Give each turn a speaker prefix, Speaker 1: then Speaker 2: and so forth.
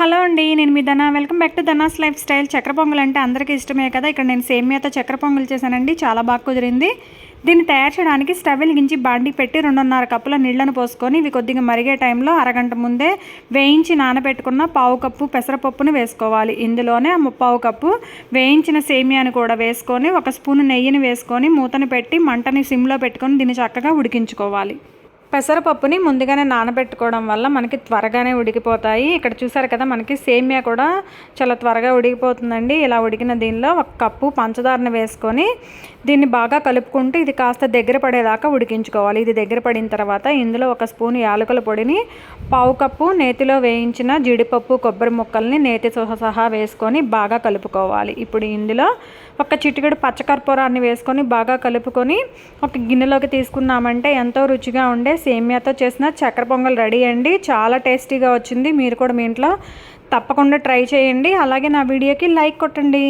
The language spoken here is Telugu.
Speaker 1: హలో అండి నేను మీ Dhana. Welcome back to Dhana's lifestyle. చక్ర పొంగల్ అంటే అందరికీ ఇష్టమే కదా. ఇక్కడ నేను సేమియాతో చక్కెర పొంగల్ చేశానండి. చాలా బాగా కుదిరింది. దీన్ని తయారు చేయడానికి స్టవ్ వెలిగించి బాండి పెట్టి రెండున్నర కప్పుల నీళ్ళను పోసుకొని ఇవి కొద్దిగా మరిగే టైంలో అరగంట ముందే వేయించి నానబెట్టుకున్న పావు కప్పు పెసరపప్పును వేసుకోవాలి. ఇందులోనే ఆ ముప్పావు కప్పు వేయించిన సేమియాను కూడా వేసుకొని ఒక స్పూన్ నెయ్యిని వేసుకొని మూతను పెట్టి మంటని సిమ్లో పెట్టుకొని దీన్ని చక్కగా ఉడికించుకోవాలి. పెసరపప్పుని ముందుగానే నానబెట్టుకోవడం వల్ల మనకి త్వరగానే ఉడికిపోతాయి. ఇక్కడ చూసారు కదా మనకి సేమియా కూడా చాలా త్వరగా ఉడికిపోతుందండి. ఇలా ఉడికిన దీనిలో ఒక కప్పు పంచదారను వేసుకొని దీన్ని బాగా కలుపుకుంటూ ఇది కాస్త దగ్గర పడేదాకా ఉడికించుకోవాలి. ఇది దగ్గర పడిన తర్వాత ఇందులో ఒక స్పూన్ యాలకుల పొడిని పావు కప్పు నేతిలో వేయించిన జీడిపప్పు కొబ్బరి ముక్కల్ని నేతితో సహా వేసుకొని బాగా కలుపుకోవాలి. ఇప్పుడు ఇందులో ఒక చిటికెడు పచ్చకర్పూరాన్ని వేసుకొని బాగా కలుపుకొని ఒక గిన్నెలోకి తీసుకున్నామంటే ఎంతో రుచిగా ఉండే సేమియాతో చేసిన చక్కెర పొంగల్ రెడీ అండి. చాలా టేస్టీగా వచ్చింది. మీరు కూడా మీ ఇంట్లో తప్పకుండా ట్రై చేయండి. అలాగే నా వీడియోకి లైక్ కొట్టండి.